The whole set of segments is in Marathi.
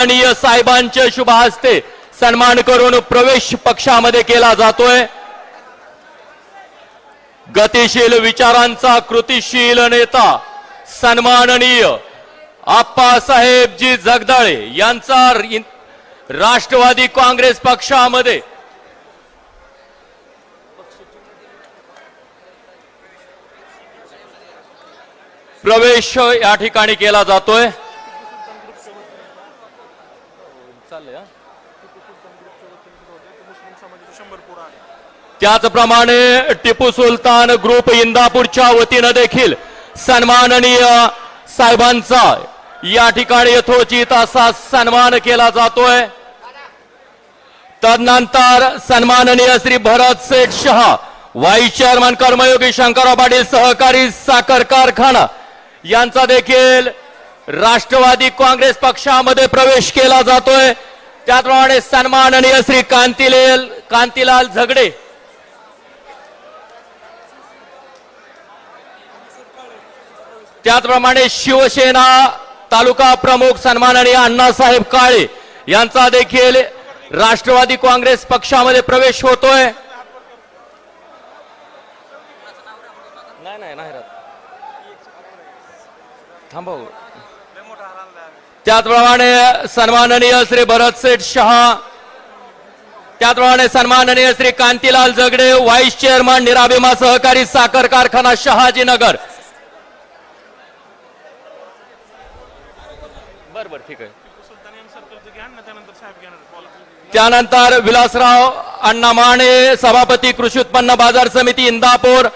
माननीय साहेबांचे शुभ हस्ते सन्मान करून प्रवेश पक्षामध्ये केला जातोय. गतिशील विचारांचा कृतिशील नेता सन्माननीय आप्पासाहेबजी जगदाळे यांचा राष्ट्रवादी काँग्रेस पक्षामध्ये प्रवेश या ठिकाणी केला जातोय. चाललंय हा? त्याचप्रमाणे टिपू सुलतान ग्रुप इंदापूरच्या वतीनं देखील सन्माननीय साहेबांचा या ठिकाणी यथोचित असा सन्मान केला जातोय तदनंतर सन्माननीय श्री भरत शेठ शहा व्हाईस चेअरमन कर्मयोगी शंकरराव पाटील सहकारी साखर कारखाना यांचा देखील राष्ट्रवादी काँग्रेस पक्षामध्ये प्रवेश केला जातोय त्याचप्रमाणे सन्माननीय श्री कांतीलाल कांतीलाल झगडे. त्याचप्रमाणे शिवसेना तालुका प्रमुख सन्माननीय अण्णासाहेब काळे यांचा देखील राष्ट्रवादी काँग्रेस पक्षामध्ये प्रवेश होतोय. नाही नाही त्याचप्रमाणे सन्माननीय श्री भरत शेठ शहा त्याचप्रमाणे सन्माननीय श्री कांतीलाल जगडे व्हाईस चेअरमन निराभिमा सहकारी साखर कारखाना शहाजीनगर. बर बर ठीक आहे. त्यानंतर विलासराव अण्णा माने सभापती कृषी उत्पन्न बाजार समिती इंदापूर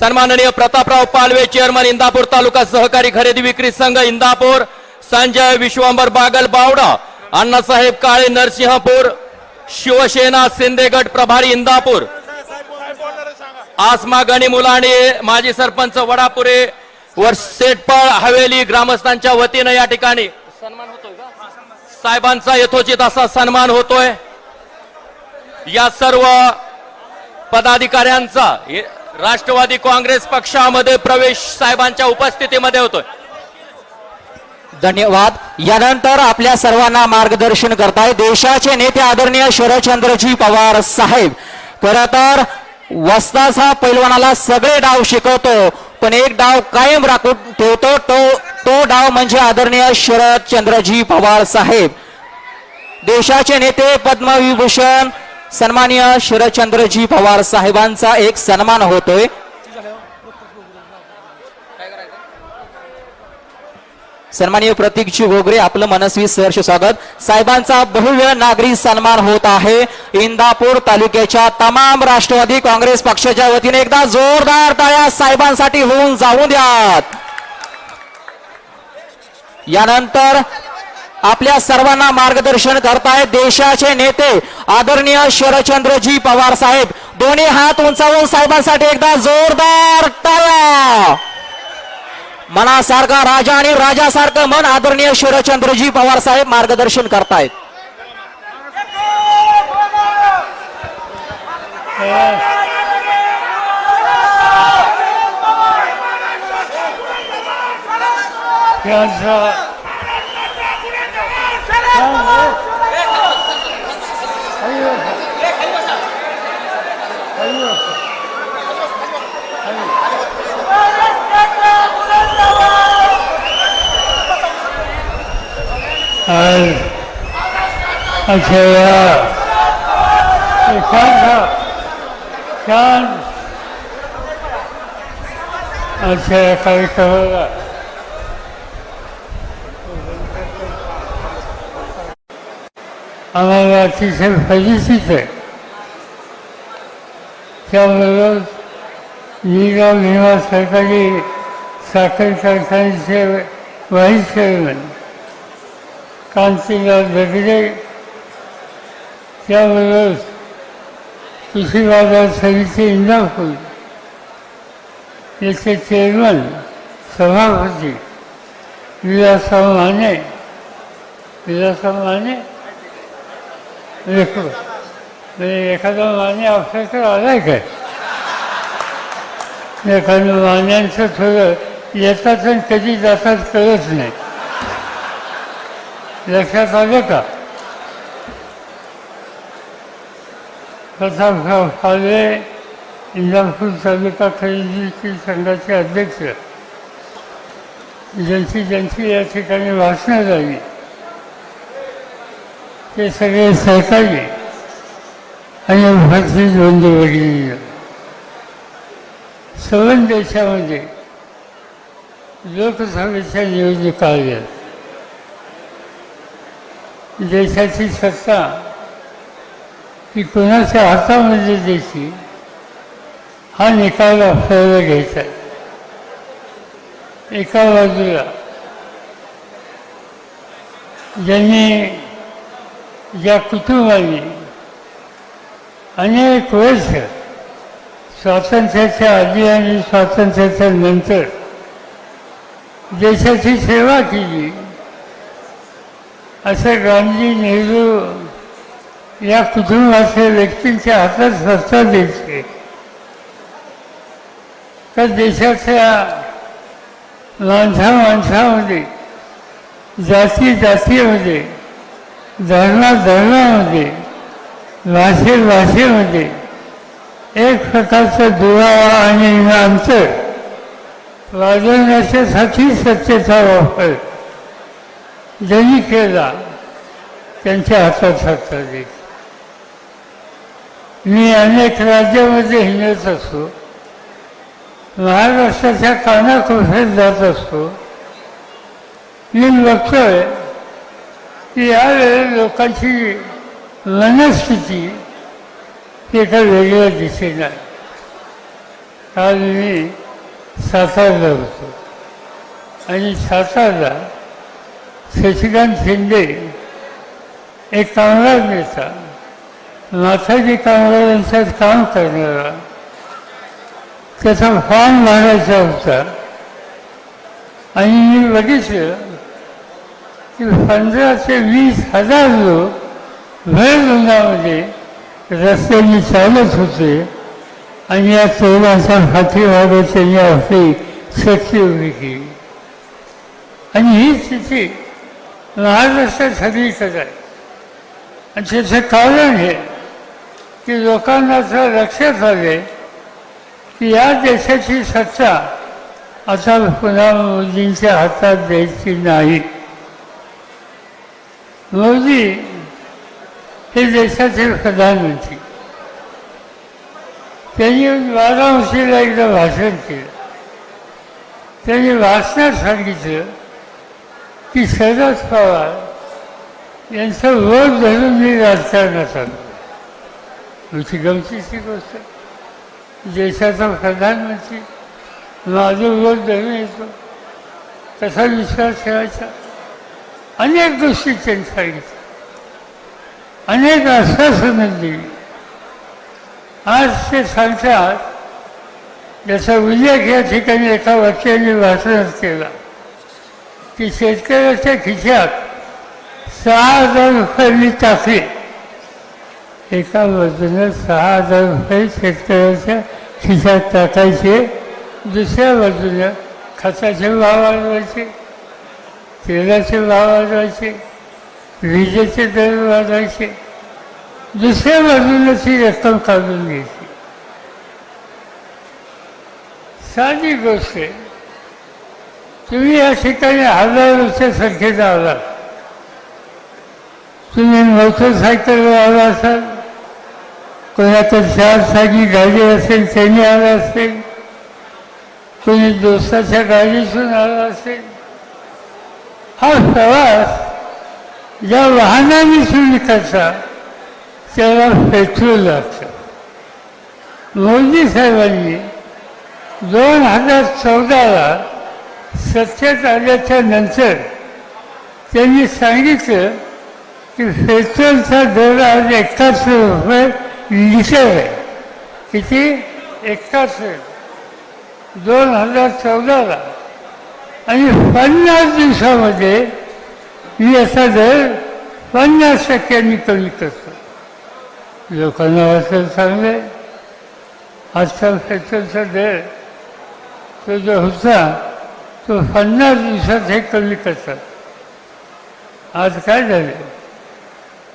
सन्माननीय प्रतापराव पालवे चेअरमन इंदापूर तालुका सहकारी खरेदी विक्री संघ इंदापूर संजय विश्वंभर बागल बावडा अण्णासाहेब काळे नरसिंहपूर शिवसेना शिंदेगड प्रभारी इंदापूर. आसमा गणी मुलाने माजी सरपंच वडापुरे वर सेटपाळ हवेली ग्रामस्थांच्या वतीनं या ठिकाणी सन्मान होतोय साहेबांचा यथोचित असा सन्मान होतोय. या सर्व पदाधिकाऱ्यांचा राष्ट्रवादी काँग्रेस पक्षामध्ये प्रवेश साहेबांच्या उपस्थितीमध्ये होतोय. धन्यवाद. यानंतर आपल्या सर्वांना मार्गदर्शन करताय देशाचे नेते आदरणीय शरदचंद्रजी पवार साहेब. खर तर वस्ताचा पैलवानाला सगळे डाव शिकवतो पण एक डाव कायम राखून ठेवतो तो तो डाव म्हणजे आदरणीय शरदचंद्रजी पवार साहेब. देशाचे नेते पद्मविभूषण सन्माननीय शरदचंद्रजी पवार साहेबांचा एक सन्मान होतोय. सन्माननीय प्रतीकजी घोगरे आपलं मनस्वी सहर्ष स्वागत. साहेबांचा बहुवेळ नागरी सन्मान होत आहे. इंदापूर तालुक्याच्या तमाम राष्ट्रवादी काँग्रेस पक्षाच्या वतीने एकदा जोरदार टाळ्या साहेबांसाठी होऊन जाऊ द्यात. यानंतर आपल्या सर्वांना मार्गदर्शन करतायत देशाचे नेते आदरणीय शरदचंद्रजी पवार साहेब. दोन्ही हात उंचावून साहेबांसाठी एकदा जोरदार टाळ्या मनासारखा राजा आणि राजासारखं मन आदरणीय शरदचंद्रजी पवार साहेब मार्गदर्शन करतायत. त्यांचा आज अच्छा शांत शांत. अच्छा कार्यक्रमाला आम्हाला अतिशय फायदेशीर आहे. त्याबरोबर निगाव भीमा सरकारी साखर कारखान्याचे व्हाईस चेअरमन कांतीलाल बेगडे त्यावेळेस कृषी बाजार समिती इंदापूर याचे चेअरमन सभापती विलासराव माने विलासराव माने लेखो म्हणजे एखादा मान्य अक्षर आलाय काय? एखादं मान्यांचं थोडं येतात आणि कधी जातात कळत नाही. लक्षात आलं का प्रतापराव फाळवे इंदापूर तालुका खरेदी संघाचे अध्यक्ष ज्यांची ज्यांची या ठिकाणी भाषणं झाली ते सगळे सहकारी आणि भारतीय बंधू भगिनी सवन देशामध्ये लोकसभेच्या निवडणुका आल्या देशाची सत्ता ही कोणाच्या हातामध्ये द्यायची हा निकाल आपल्याला घ्यायचा आहे. एका बाजूला ज्यांनी ज्या कुटुंबाने अनेक वर्ष स्वातंत्र्याच्या आधी आणि स्वातंत्र्याच्या नंतर देशाची सेवा केली असं गांधी नेहरू या कुटुंबाच्या व्यक्तींच्या हातात सत्ता द्यायची तर देशाच्या माणसा माणसामध्ये जाती जातीमध्ये धरणा धरणामध्ये भाषे भाषेमध्ये एक प्रकारचा दुरावा आणि अंतर वाजवण्याच्यासाठी सत्तेचा वापर ज्यांनी केला. त्यांच्या हातात हाता देत मी अनेक राज्यामध्ये हिंडत असतो. महाराष्ट्राच्या कानाकोपऱ्यात जात असतो. मी बघतोय की यावेळी लोकांची मनस्थिती एका वेगळ्या दिशेला काल मी सातारला होतो. आणि सातारला शशिकांत शिंदे एक कामगार नेता. माथाजी कामगारांच्यात काम करणारा. त्याचा फॉर्म भरायचा होता. आणि मी बघितलं की पंधरा ते वीस हजार लोक भर उन्हामध्ये रस्त्याने चालत होते आणि या तरुणाच्या पाठीमागे त्यांनी आपली शक्ती उभी केली आणि ही स्थिती महाराष्ट्रात सगळीकडे आहे. आणि त्याचं कारण हे की लोकांना असं लक्षात आले की या देशाची सत्ता आता पुन्हा मोदींच्या हातात द्यायची नाही. मोदी हे देशाचे प्रधानमंत्री. त्यांनी वाराणसीला एकदा भाषण केलं. त्यांनी भाषणात सांगितलं की शरद पवार यांचं रोज धरून मी राजकारणात आलो. तुझी गमतीची गोष्ट. देशाचा प्रधानमंत्री. माझं रोज धरून येतो. तसा विश्वास ठेवायचा. अनेक गोष्टी त्यांनी सांगितल्या. अनेक आश्वासनं दिली आज ते सांगतात त्याचा उल्लेख या ठिकाणी एका वाक्याने भाषणात केला. की शेतकऱ्याच्या खिशात सहा हजार रुपयांनी टाकली एका बाजूनं सहा हजार रुपये शेतकऱ्याच्या खिशात टाकायचे दुसऱ्या बाजूनं खताचे भाव वाढवायचे तेलाचे भाव वाढवायचे विजेचे दर वाढवायचे. दुसऱ्या बाजूला ती रक्कम काढून घ्यायची. साधी गोष्ट आहे. तुम्ही या ठिकाणी हजारोच्या संख्येनं आलात तुम्ही मोटरसायकलवर आला असाल कोणाकडे चार चाकी गाडी असेल त्यांनी आला असेल कोणी दोस्ताच्या गाडीतून आला असेल हा प्रवास ज्या वाहनाने तुम्ही करता त्याला पेट्रोल लागतं. मोदी साहेबांनी दोन हजार चौदाला सत्तेत आल्याच्यानंतर त्यांनी सांगितलं की पेट्रोलचा दर आज एकाच रुपये लिटर आहे. किती? एकाच दोन हजार चौदाला. आणि पन्नास दिवसामध्ये मी याचा दर पन्नास टक्क्यांनी कमी करतो. लोकांना वाटलं चांगलं आहे आजचा पेट्रोलचा दर तो जो होता पन्नास दिवसात हे कमी करतात. आज काय झाले?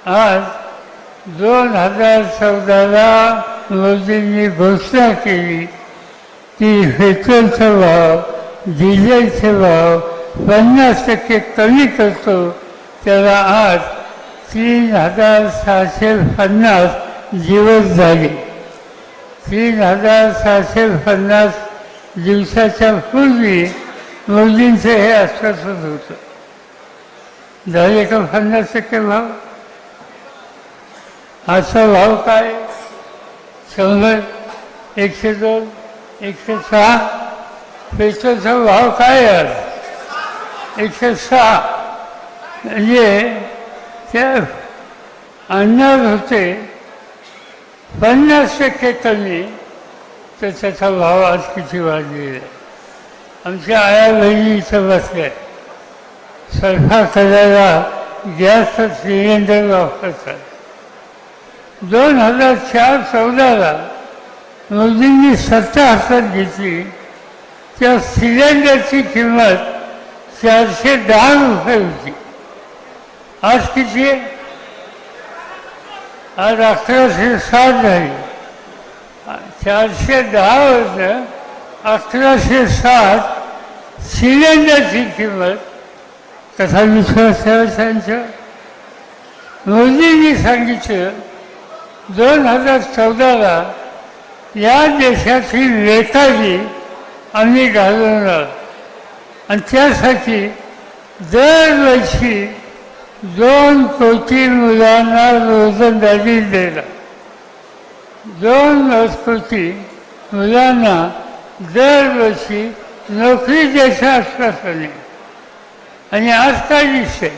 आज दोन हजार चौदाला मोदींनी घोषणा केली की पेट्रोलचा भाव डिझेलचे भाव पन्नास टक्के कमी करतो. त्याला आज तीन हजार सहाशे पन्नास दिवस झाले. तीन हजार सहाशे पन्नास दिवसाच्या पूर्वी मोदींचं हे आश्वासन होतं. झाले का पन्नास टक्के भाव? आजचा भाव काय? शंभर एकशे दोन एकशे सहा? पेट्रोलचा भाव काय आज? एकशे सहा. म्हणजे त्या आणणार होते पन्नास टक्के कमी तर त्याचा भाव आज किती वाढलेला आहे? आमच्या आया बहिणी इथं बसल्या स्वयंपाक करायला गॅस सिलेंडर वापरतात. दोन हजार चार चौदाला मोदींनी सत्ता हातात घेतली. त्या सिलेंडरची किंमत चारशे दहा रुपये होती. आज किती आहे? आज अकराशे साठ झाली. चारशे दहा वर्ष अकराशे साठ सिलेंडरची किंमत तथा विश्वास ठेवायचा मोदींनी सांगितलं दोन हजार चौदाला या देशाची नेताजी आम्ही घालवणार. आणि त्यासाठी दरवर्षी दोन कोटी मुलांना रोजंदारी देणार. दोन कोटी मुलांना दरवर्षी नोकरी द्यायचं आश्वासने आणि आज काय दिसतंय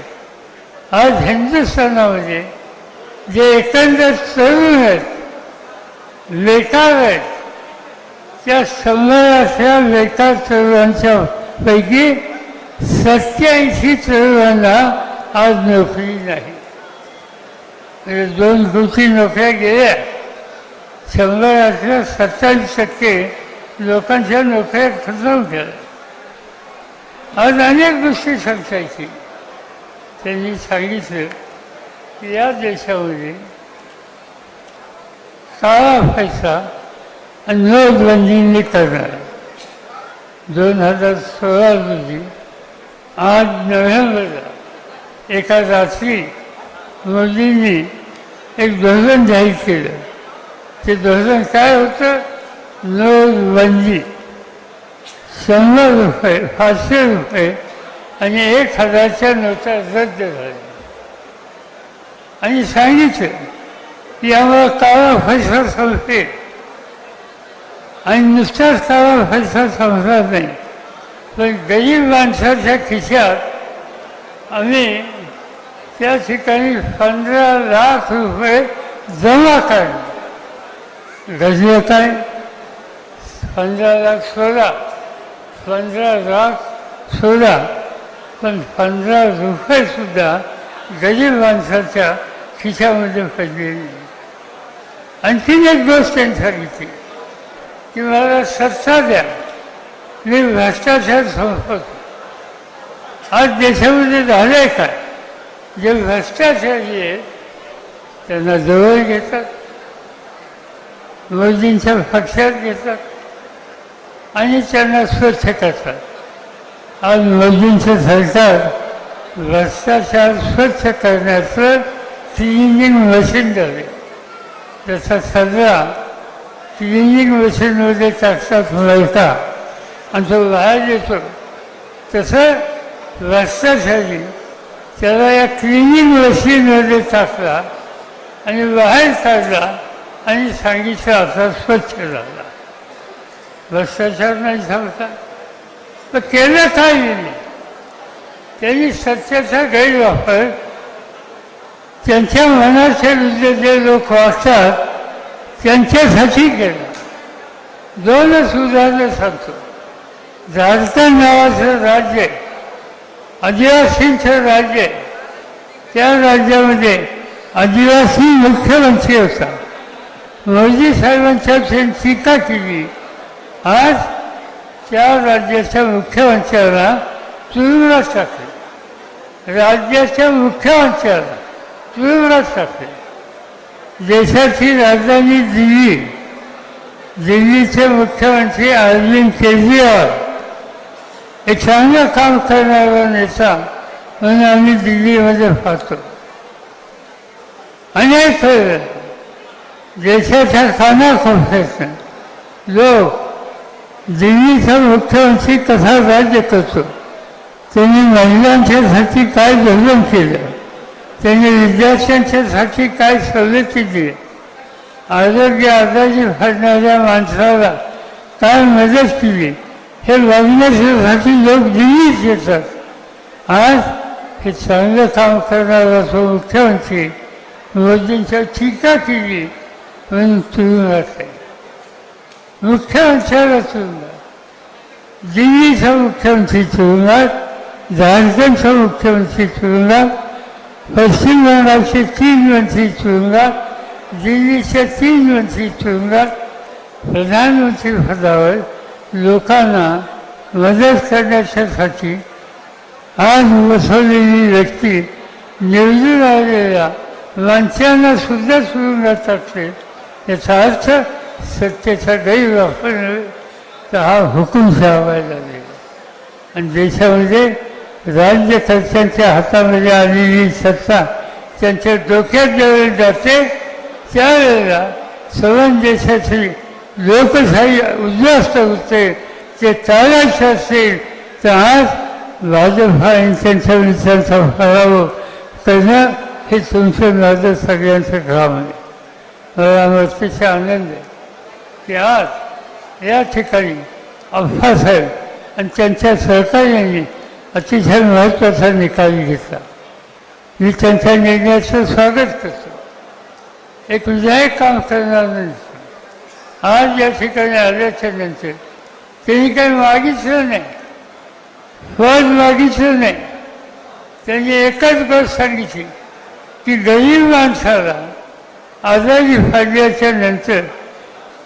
आज हिंदुस्थानामध्ये जे एकंदर तरुण आहेत बेकार आहेत त्या शंभराच्या बेकार तरुणांच्या पैकी सत्याऐंशी तरुणांना आज नोकरी नाही. म्हणजे दोन कोटी नोकऱ्या गेल्या. शंभरातल्या सत्तावीस टक्के लोकांच्या नोकऱ्या खतम केल्या आज अनेक गोष्टी सांगतायची त्यांनी सांगितलं की या देशामध्ये काळा पैसा आणि नोटबंदीने करणार दोन हजार सोळा रोजी आठ नोव्हेंबरला एका रात्री मोदींनी एक धोरण जाहीर केलं. ते धोरण काय होतं? नोटबंदी शंभर रुपये पाचशे रुपये आणि एक हजारच्या नोटा रद्द झाल्या. आणि सांगितलं की आम्हाला काळा पैसा संपते आणि नुसताच काळा पैसा संपणार नाही. पण गरीब माणसाच्या खिशात आम्ही त्या ठिकाणी पंधरा लाख रुपये जमा काढले. गजलं काय पंधरा लाख सोळा. पंधरा लाख सोळा. पण पंधरा रुपयेसुद्धा गरीब माणसाच्या खिशामध्ये पडलेली नाही. आणखीन एक गोष्ट त्यांनी सांगितली की मला सत्ता द्या. मी भ्रष्टाचार संपवतो. आज देशामध्ये झालंय काय? जे भ्रष्टाचारी आहेत त्यांना जवळ घेतात. मोदींच्या पक्षात घेतात. आणि त्यांना स्वच्छ करतात. आज मोदींचं सरकार भ्रष्टाचार स्वच्छ करण्याचं क्लिनिंग मशीन झाले त्याचा सगळा क्लिनिंग मशीनमध्ये टाकतात मिळता आणि तो बाहेर येतो तसं भ्रष्टाचारी त्याला या क्लिनिंग मशीनमध्ये टाकला आणि बाहेर काढला आणि सांगितलं आता स्वच्छ झाला. भ्रष्टाचार नाही झाला तर केलं काही नाही त्यांनी सत्याचा गैरवापर त्यांच्या मनाच्या विरुद्ध जे लोक असतात त्यांच्यासाठी केलं. दोनच उदाहरणं सांगतो. झारखंड नावाचं राज्य आदिवासींचं राज्य त्या राज्यामध्ये आदिवासी मुख्यमंत्री होता. मोदी साहेबांच्या त्यांनी टीका केली. आज त्या राज्याच्या मुख्यमंत्र्यांना तुरुंगात टाकले राज्याच्या मुख्यमंत्र्याला तुरुंगात टाकले देशाची राजधानी दिल्ली. दिल्लीचे मुख्यमंत्री अरविंद केजरीवाल. हे चांगलं काम करणारा नेता म्हणून आम्ही दिल्लीमध्ये पाहतो. अनेक देशाच्या कानाकोपऱ्यातून लोक देवीचा मुख्यमंत्री कसा राज्य करतो त्यांनी महिलांच्यासाठी काय धोरण केलं? त्यांनी विद्यार्थ्यांच्यासाठी काय सवलती दिल्या? आरोग्य आजारी फाडणाऱ्या माणसाला काय मदत केली? हे बघण्यासाठी लोक दिल्लीत येतात. आज हे चांगलं काम करणारा तो मुख्यमंत्री मोदींच्या टीका केली म्हणून तुरुंगात आहे मुख्यमंत्र्याला तुरुंगात दिल्लीचा मुख्यमंत्री तुरुंगात झारखंडचा मुख्यमंत्री तुरुंगात पश्चिम बंगालचे तीन मंत्री तुरुंगात दिल्लीचे तीन मंत्री तुरुंगात प्रधानमंत्री पदावर लोकांना मदत करण्याच्यासाठी आज बसवलेली व्यक्ती निवडून आलेल्या माणसांना सुद्धा तुरुंगात टाकते याचा अर्थ सत्तेचा गैरवापर नव्हे तर हा हुकुमशाहावायला लागेल आणि देशामध्ये राज्यकर्त्यांच्या हातामध्ये आलेली सत्ता त्यांच्या डोक्यात ज्यावेळी जाते त्यावेळेला सर्व देशाची लोकशाही उद्ध्वस्त होते ते टाळायचे असेल तर आज भाजपा आणि त्यांच्या विचारांचा पराभव करणं हे तुमचं माझं सगळ्यांचं काम आहे. मला अतिशय आनंद आहे. की आज या ठिकाणी अप्पासाहेब आणि त्यांच्या सहकार्याने अतिशय महत्त्वाचा निकाल घेतला. मी त्यांच्या निर्णयाचं स्वागत करतो. एक विधायक काम करणार नाही. आज या ठिकाणी आल्याच्यानंतर त्यांनी काही मागितलं नाही. पद मागितलं नाही. त्यांनी एकच गोष्ट सांगितली की गरीब माणसाला आजारी फाडल्याच्या नंतर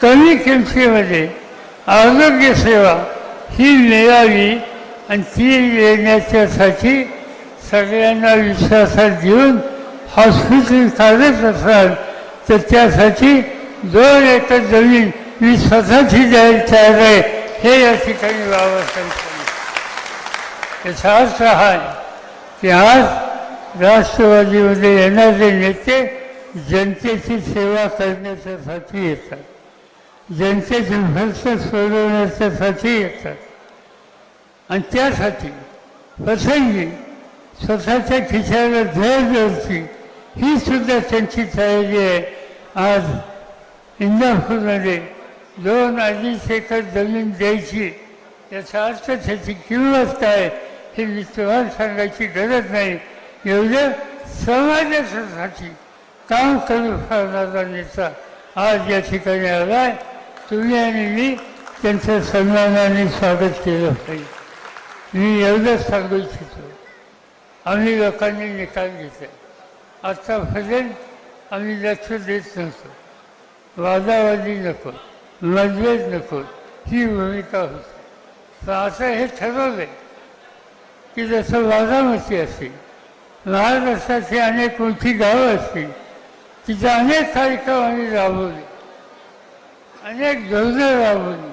कमी किमतीमध्ये. आरोग्यसेवा ही मिळावी आणि ती येण्याच्यासाठी सगळ्यांना विश्वासात घेऊन हॉस्पिटल चालत असाल तर त्यासाठी दोन एकर जमीन मी स्वतःची द्यायला तयार आहे. हे या ठिकाणी बाबासाहेब सांगितलं याचा अर्थ हा आहे की आज राष्ट्रवादीमध्ये येणारे नेते जनतेची सेवा करण्याच्यासाठी येतात. ज्यांचे प्रश्न सोडवण्याच्यासाठी येतात आणि त्यासाठी प्रसंगी स्वतःच्या खिशाला धर द्यायची ही सुद्धा त्यांची तयारी आहे. आज इंदापूरमध्ये दोन अडीच एकर जमीन द्यायची याचा अर्थ त्याची किंमत काय हे मी तुम्हाला सांगायची गरज नाही. एवढं समाजासाठी काम करू करणारा नेता आज या ठिकाणी आलाय. तुम्ही आणि मी त्यांचं सन्मानाने स्वागत केलं पाहिजे मी एवढंच सांगू इच्छितो. आम्ही लोकांनी निकाल घेतला. आत्तापर्यंत आम्ही लक्ष देत नव्हतो. वादावादी नको मतभेद नको ही भूमिका होती. तर आता हे ठरवलं की जसं वादामती असेल महाराष्ट्राची अनेक मोठी गावं असतील तिथे अनेक कार्यक्रम आम्ही राबवले. अनेक धोरणं राबवली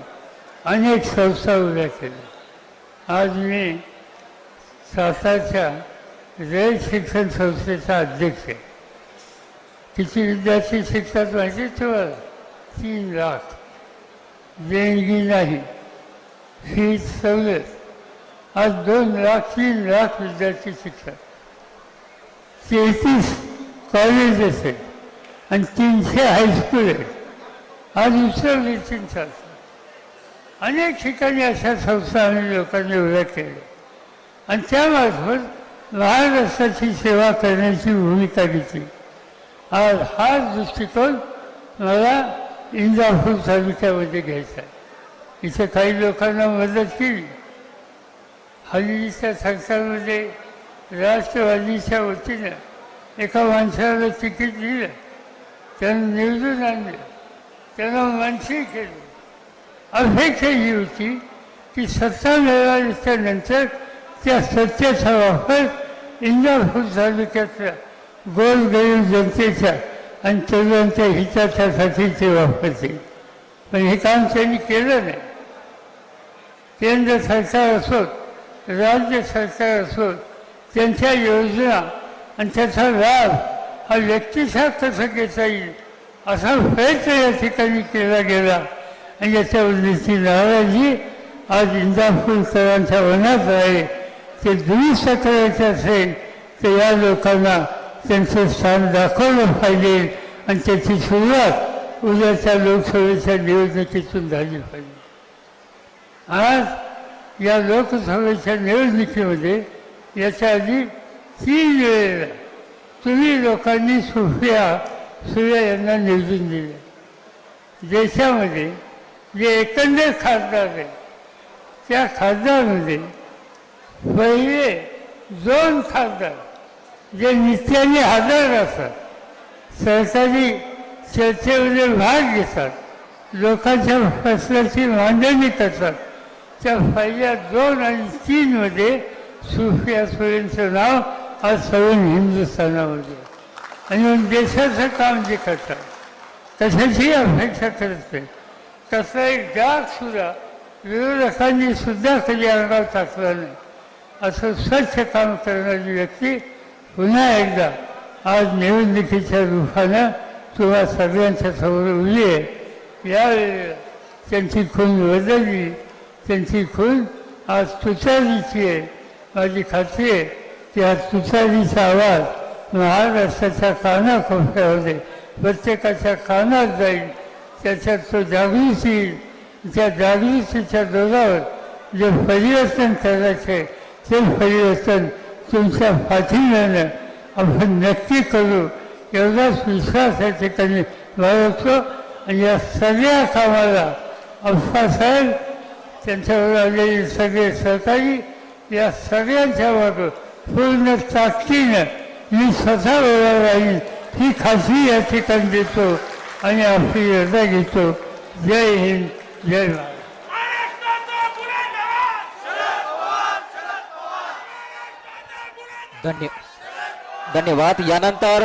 अनेक संस्था उभ्या केल्या आज मी सातारच्या रयत शिक्षण संस्थेचा अध्यक्ष आहे. तिची विद्यार्थी शिक्षक माहिती आहे तीन लाख देणगी नाही ही सवलत. आज दोन लाख तीन लाख विद्यार्थी शिक्षक. तेहतीस कॉलेजेस आहेत आणि तीनशे हायस्कूल आहेत. आज उचलली तीन चालतात अनेक ठिकाणी अशा संस्था आम्ही लोकांनी उभ्या केल्या. आणि त्यामार्फत महाराष्ट्राची सेवा करण्याची भूमिका घेतली. आज हा दृष्टिकोन मला इंदापूर तालुक्यामध्ये घ्यायचा आहे. इथे काही लोकांना मदत केली. हल्लीच्या सरकारमध्ये राष्ट्रवादीच्या वतीनं एका माणसाला तिकीट दिलं. त्यानं निवडून आणलं. त्यानं मानसी केली. अपेक्षा ही होती की सत्ता मिळाल्याच्या नंतर त्या सत्तेचा वापर इंदापूर तालुक्यातल्या गोरगरीब जनतेच्या आणि तरुणांच्या हिताच्यासाठी ते वापरतील पण हे काम त्यांनी केलं नाही. केंद्र सरकार असोत राज्य सरकार असोत त्यांच्या योजना आणि त्याचा लाभ हा व्यक्तिशा कसा घेता येईल असा प्रयत्न या ठिकाणी केला गेला आणि याच्या उद्देशी नाराजी आज इंदापूरकरांच्या मनात आहे. ते दुरुस्त करायचे असेल तर या लोकांना त्यांचं स्थान दाखवलं पाहिजे. आणि त्याची सुरुवात उद्याच्या लोकसभेच्या निवडणुकीतून झाली पाहिजे. आज या लोकसभेच्या निवडणुकीमध्ये याच्या आधी तीन वेळेला तुम्ही लोकांनी सुफिया सूर्य यांना निवडून दिले. देशामध्ये जे एकंदर खासदार आहेत त्या खासदारमध्ये पहिले दोन खासदार जे नित्याने हजर असतात सरकारी चर्चेमध्ये भाग घेतात लोकांच्या प्रश्नाची मांडणी करतात त्या पहिल्या दोन आणि तीनमध्ये सुफिया सुरेंचं नाव आज सर्व हिंदुस्थानामध्ये. आणि देशाचं काम जे करतात तशाची अपेक्षा करत नाही. कसला एक डाग सुद्धा विरोधकांनी सुद्धा कधी अंगावर टाकला नाही. असं स्वच्छ काम करणारी व्यक्ती पुन्हा एकदा आज निवडणुकीच्या रूपानं किंवा सगळ्यांच्या समोर उभी आहे. यावेळेला त्यांची खून बदलली त्यांची खून आज तुचारीची आहे. माझी खात्री आहे की आज तुचारीचा आवाज महाराष्ट्राच्या कानाकोपऱ्यामध्ये प्रत्येकाच्या कानात जाईल. त्याच्यात तो जागृत येईल. त्या जागृतीच्या दोघावर जे परिवर्तन करायचे ते परिवर्तन तुमच्या पाठिंब्यानं आपण नक्की करू. एवढाच विश्वास या ठिकाणी बाळगतो. आणि या सगळ्या कामाला अप्पासाहेब त्यांच्यावर आलेले सगळे सहकारी या सगळ्यांच्या मागं पूर्ण ताकदीनं मी स्वतः वेळा राहील ही खात्री या ठिकाणी देतो आणि आपली रजा घेतो. जय हिंद जय भारत. धन्य धन्यवाद. यानंतर